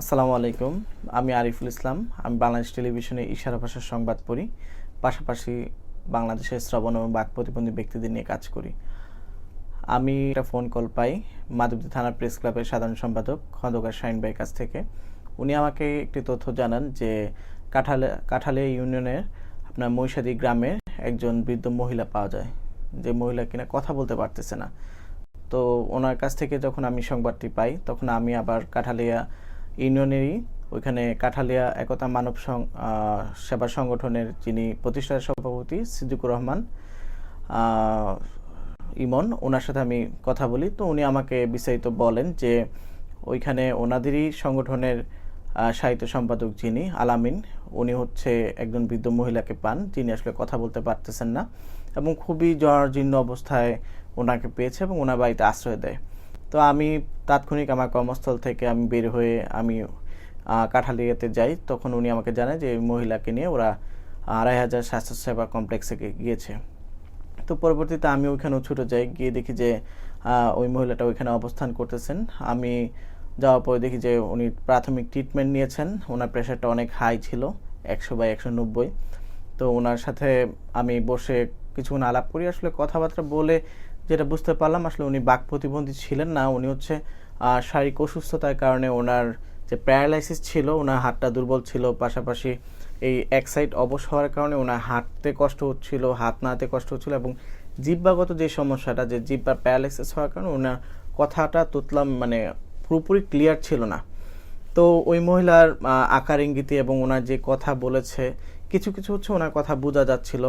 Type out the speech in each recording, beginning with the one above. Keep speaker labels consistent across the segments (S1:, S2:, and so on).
S1: আসসালামু আলাইকুম। আমি আরিফুল ইসলাম। আমি বাংলাদেশ টেলিভিশনে ইশারা ভাষার সংবাদ পড়ি। পাশাপাশি বাংলাদেশের শ্রবণ এবং বাক প্রতিবন্ধী ব্যক্তিদের নিয়ে কাজ করি। আমি একটা ফোন কল পাই, মাধবদী থানা প্রেস ক্লাবের সাধারণ সম্পাদক খন্দকার শাহিন ভাইয়ের কাছ থেকে। উনি আমাকে একটি তথ্য জানান যে কাঁঠালে কাঁঠালে ইউনিয়নের আপনার মহিষাদি গ্রামে একজন বৃদ্ধ মহিলা পাওয়া যায়। যে মহিলা কিনা কথা বলতে পারতেছে না। তো ওনার কাছ থেকে যখন আমি সংবাদটি পাই, তখন আমি আবার কাঠালিয়া ইউনিয়নেরই ওইখানে কাঠালিয়া একতা মানব সেবা সংগঠনের যিনি প্রতিষ্ঠাতা সভাপতি সিদ্দিকুর রহমান ইমন, ওনার সাথে আমি কথা বলি। তো উনি আমাকে বিস্তারিত বলেন যে ওইখানে ওনাদেরই সংগঠনের সাহিত্য সম্পাদক যিনি, আলামিন, উনি হচ্ছে একজন বৃদ্ধ মহিলাকে পান, যিনি আসলে কথা বলতে পারতেছেন না এবং খুবই জরাজীর্ণ অবস্থায় ওনাকে পেয়েছে এবং ওনার বাড়িতে আশ্রয় দেয়। তো আমি তাৎক্ষণিক আমার কর্মস্থল থেকে আমি বের হয়ে আমি কাঠালিয়াতে যাই। তখন উনি আমাকে জানায় যে মহিলাকে নিয়ে ওরা আড়াই হাজার স্বাস্থ্যসেবা কমপ্লেক্সে গিয়েছে। তো পরবর্তীতে আমি ওইখানেও ছুটে যাই, গিয়ে দেখি যে ওই মহিলাটা ওইখানে অবস্থান করতেছেন। আমি যাওয়ার পরে দেখি যে উনি প্রাথমিক ট্রিটমেন্ট নিয়েছেন। ওনার প্রেশারটা অনেক হাই ছিল, একশো বাই একশো নব্বই। তো ওনার সাথে আমি বসে কিছুক্ষণ আলাপ করি। আসলে কথাবার্তা বলে যেটা বুঝতে পারলাম, আসলে উনি বাক প্রতিবন্ধী ছিলেন না, উনি হচ্ছে শারীরিক অসুস্থতার কারণে ওনার যে প্যারালাইসিস ছিল, ওনার হাতটা দুর্বল ছিল, পাশাপাশি এই এক সাইড অবশ হওয়ার কারণে ওনার হাঁটতে কষ্ট হচ্ছিল, হাত নাড়তে কষ্ট হচ্ছিল এবং জিব্বাগত যে সমস্যাটা, যে জিব্বা প্যারালাইসিস হওয়ার কারণে ওনার কথাটা তুতলাম মানে পুরোপুরি ক্লিয়ার ছিল না। তো ওই মহিলার আকার ইঙ্গিতে এবং ওনার যে কথা বলেছে, কিছু কিছু হচ্ছে ওনার কথা বোঝা যাচ্ছিল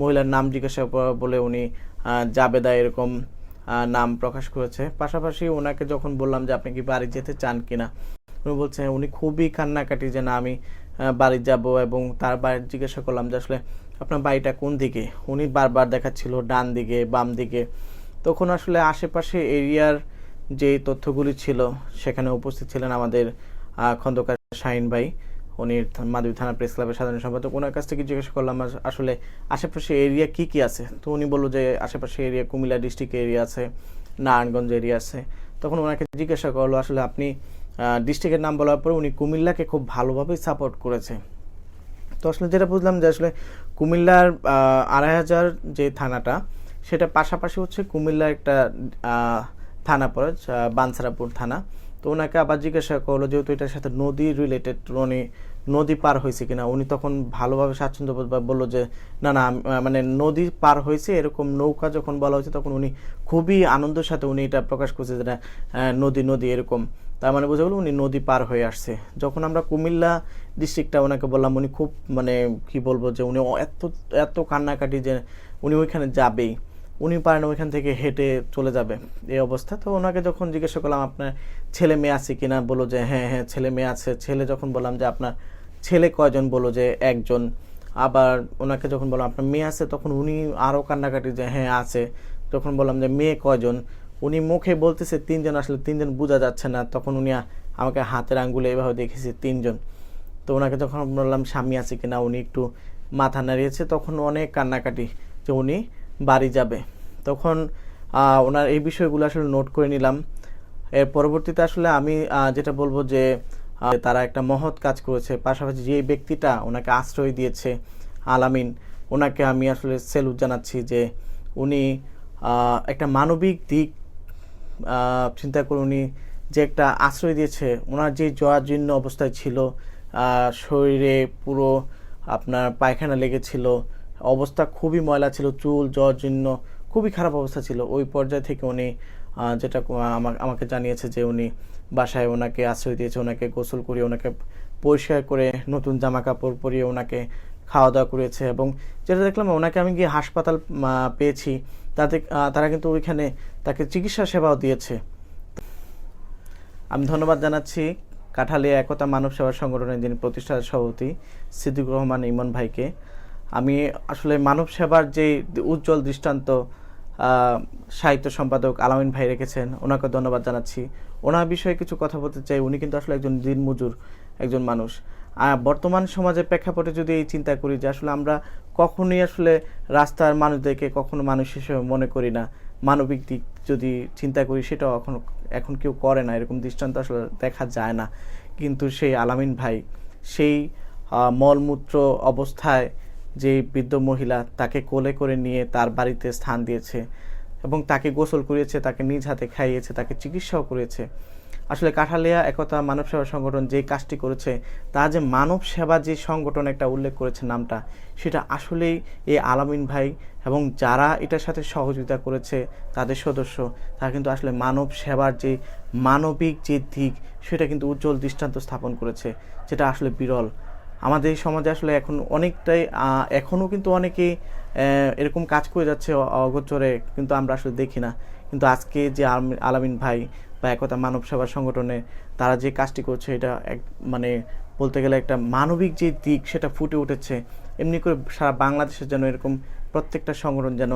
S1: মহিলার নাম জিজ্ঞাসা বলে উনি জাবেদা এরকম নাম প্রকাশ করেছে। পাশাপাশি ওনাকে যখন বললাম যে আপনি কি বাড়ি যেতে চান কিনা, উনি বলছেন উনি খুবই কান্নাকাটি যে না, আমি বাড়ি যাব এবং তার বাড়ি জিজ্ঞাসা করলাম যে আসলে আপনার বাড়িটা কোন দিকে? উনি বারবার দেখাচ্ছিল ডান দিকে, বাম দিকে। তখন আসলে আশেপাশে এরিয়ার যে তথ্যগুলি ছিল, সেখানে উপস্থিত ছিলেন আমাদের খন্দকার শাহিন ভাই। উনি মাধবী থানা প্রেস ক্লাবের সাধারণ সম্পাদক। ওনার কাছ থেকে জিজ্ঞাসা করলাম আসলে আশেপাশে এরিয়া কি কি আছে? তো উনি বলল যে, আশেপাশে এরিয়া কুমিল্লা ডিস্ট্রিক্ট এরিয়া আছে, নারায়ণগঞ্জ এরিয়া আছে। তখন ওনাকে জিজ্ঞাসা করল, আসলে আপনি ডিস্ট্রিক্টের নাম বলার পরে উনি কুমিল্লাকে খুব ভালোভাবেই সাপোর্ট করেছে। তো আসলে যেটা বুঝলাম যে, আসলে কুমিল্লার আড়াই হাজার যে থানাটা, সেটা পাশাপাশি হচ্ছে কুমিল্লার একটা থানা পড়ে বানসারাপুর থানা। তো ওনাকে আবার জিজ্ঞাসা করল, যেহেতু এটার সাথে নদী রিলেটেড উনি নদী পার হয়েছে কিনা, উনি তখন ভালোভাবে স্বাচ্ছন্দ্য বলল যে, না না মানে নদী পার হয়েছে, এরকম নৌকা যখন বলা হয়েছে, তখন উনি খুবই আনন্দের সাথে উনি এটা প্রকাশ করছে যে নদী নদী, এরকম। তার মানে বোঝা গেল উনি নদী পার হয়ে আসছে। যখন আমরা কুমিল্লা ডিস্ট্রিক্টটা ওনাকে বললাম, উনি খুব মানে কি বলব যে, উনি এত এত কান্নাকাটি যে, উনি ওইখানে যাবেই। উনি পারেন ওইখান থেকে হেঁটে চলে যাবে এই অবস্থা। তো ওনাকে যখন জিজ্ঞাসা করলাম, আপনার ছেলে মেয়ে আছে কিনা? বলল যে হ্যাঁ হ্যাঁ ছেলে মেয়ে আছে। ছেলে যখন বললাম যে, আপনার ছেলে কয়জন? বলল যে, একজন। আবার ওনাকে যখন বললাম, আপনার মেয়ে আছে? তখন উনি আরও কান্নাকাটি যে হ্যাঁ আছে। তখন বললাম যে, মেয়ে কয়জন? উনি মুখে বলতেছে, তিনজন। আসলে তিনজন বোঝা যাচ্ছে না। তখন উনি আমাকে হাতের আঙ্গুলে এভাবে দেখেছে, তিনজন। তো ওনাকে যখন বললাম, স্বামী আছে কিনা? উনি একটু মাথা নাড়িয়েছে। তখন অনেক কান্নাকাটি যে, উনি বাড়ি যাবে। তখন ওনার এই বিষয়গুলো আসলে নোট করে নিলাম। এর পরবর্তীতে আসলে আমি যেটা বলব যে তারা একটা মহৎ কাজ করেছে। পাশাপাশি যে ব্যক্তিটা ওনাকে আশ্রয় দিয়েছে, আলামিন, ওনাকে আমি আসলে সেলুট জানাচ্ছি যে উনি একটা মানবিক দিক চিন্তা করে উনি যে একটা আশ্রয় দিয়েছে, ওনার যে জরাজীর্ণ অবস্থায় ছিল শরীরে পুরো আপনার পায়খানা লেগেছিল অবস্থা খুবই ময়লা ছিল, চুল জরাজীর্ণ খুবই খারাপ অবস্থা ছিল। ওই পর্যায় থেকে উনি যেটা আমাকে জানিয়েছে যে উনি বাসায় ওনাকে আশ্রয় দিয়েছে, ওনাকে গোসল করিয়ে, ওনাকে পরিষ্কার করে নতুন জামা কাপড় পরিয়ে ওনাকে খাওয়া দাওয়া করেছে এবং যেটা দেখলাম ওনাকে আমি গিয়ে হাসপাতাল পেয়েছি। তাতে তারা কিন্তু ওইখানে তাকে চিকিৎসা সেবাও দিয়েছে। আমি ধন্যবাদ জানাচ্ছি কাঠালিয়া একতা মানব সেবা সংগঠনের যিনি প্রতিষ্ঠাতা সভাপতি সিদ্দিকুর রহমান ইমন ভাইকে। আমি আসলে মানব সেবার যে উজ্জ্বল দৃষ্টান্ত সাহিত্য সম্পাদক আলামিন ভাই রেখেছেন, ওনাকে ধন্যবাদ জানাচ্ছি। ওনার বিষয়ে কিছু কথা বলতে চাই, উনি কিন্তু আসলে একজন দিনমজুর একজন মানুষ। আর বর্তমান সমাজের প্রেক্ষাপটে যদি এই চিন্তা করি যে আসলে আমরা কখনোই আসলে রাস্তার মানুষদেরকে কখনো মানুষ হিসেবে মনে করি না। মানবিক দিক যদি চিন্তা করি, সেটাও এখন এখন কেউ করে না, এরকম দৃষ্টান্ত আসলে দেখা যায় না। কিন্তু সেই আলামিন ভাই, সেই মলমূত্র অবস্থায় যে বৃদ্ধ মহিলা তাকে কোলে করে নিয়ে তার বাড়িতে স্থান দিয়েছে এবং তাকে গোসল করিয়েছে, তাকে নিজ হাতে খাইয়েছে, তাকে চিকিৎসাও করেছে। আসলে কাঠালিয়া একতা মানব সেবা সংগঠন যে কাজটি করেছে, তা যে মানব সেবা যে সংগঠন একটা উল্লেখ করেছে নামটা, সেটা আসলেই এই আলামিন ভাই এবং যারা এটার সাথে সহযোগিতা করেছে, তাদের সদস্য, তারা কিন্তু আসলে মানব সেবার যে মানবিক যে দিক, সেটা কিন্তু উজ্জ্বল দৃষ্টান্ত স্থাপন করেছে, যেটা আসলে বিরল। আমাদের এই সমাজে আসলে এখন অনেকটাই এখনও কিন্তু অনেকেই এরকম কাজ করে যাচ্ছে অগোচরে, কিন্তু আমরা আসলে দেখি না। কিন্তু আজকে যে আলামিন ভাই বা একতা মানব সেবা সংগঠনে তারা যে কাজটি করছে, এটা এক মানে বলতে গেলে একটা মানবিক যে দিক সেটা ফুটে উঠেছে, এমনি করে সারা বাংলাদেশের যেন এরকম প্রত্যেকটা সংগঠন যেন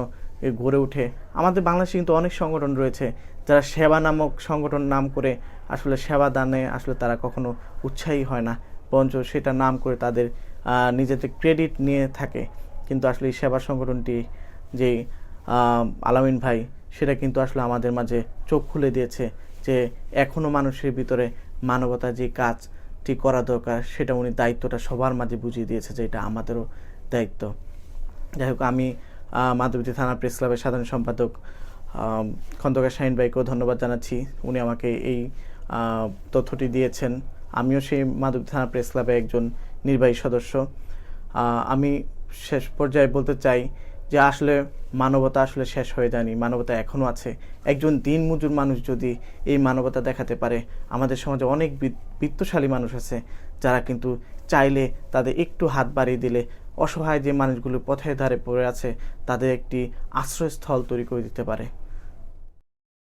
S1: গড়ে ওঠে। আমাদের বাংলাদেশে কিন্তু অনেক সংগঠন রয়েছে, যারা সেবা নামক সংগঠন নাম করে আসলে সেবা দানে আসলে তারা কখনো উৎসাহী হয় না। বরঞ্চ সেটা নাম করে তাদের নিজেদের ক্রেডিট নিয়ে থাকে। কিন্তু আসলে এই সেবা সংগঠনটি যে আলামিন ভাই, সেটা কিন্তু আসলে আমাদের মাঝে চোখ খুলে দিয়েছে যে এখনও মানুষের ভিতরে মানবতা যে কাজটি করা দরকার, সেটা উনি দায়িত্বটা সবার মাঝে বুঝিয়ে দিয়েছে যে, এটা আমাদেরও দায়িত্ব। যাই হোক, আমি মাধবতী থানা প্রেস ক্লাবের সাধারণ সম্পাদক খন্দকার শাহিন ভাইকেও ধন্যবাদ জানাচ্ছি। উনি আমাকে এই তথ্যটি দিয়েছেন। আমিও সেই মাধবতী থানা প্রেস ক্লাবে একজন নির্বাহী সদস্য। আমি শেষ পর্যায়ে বলতে চাই যে আসলে মানবতা আসলে শেষ হয়ে যায়নি, মানবতা এখনও আছে। একজন দিনমজুর মানুষ যদি এই মানবতা দেখাতে পারে, আমাদের সমাজে অনেক বিত্তশালী মানুষ আছে যারা কিন্তু চাইলে তাদের একটু হাত বাড়িয়ে দিলে অসহায় যে মানুষগুলো পথের ধারে পড়ে আছে, তাদের একটি আশ্রয়স্থল তৈরি করে দিতে পারে।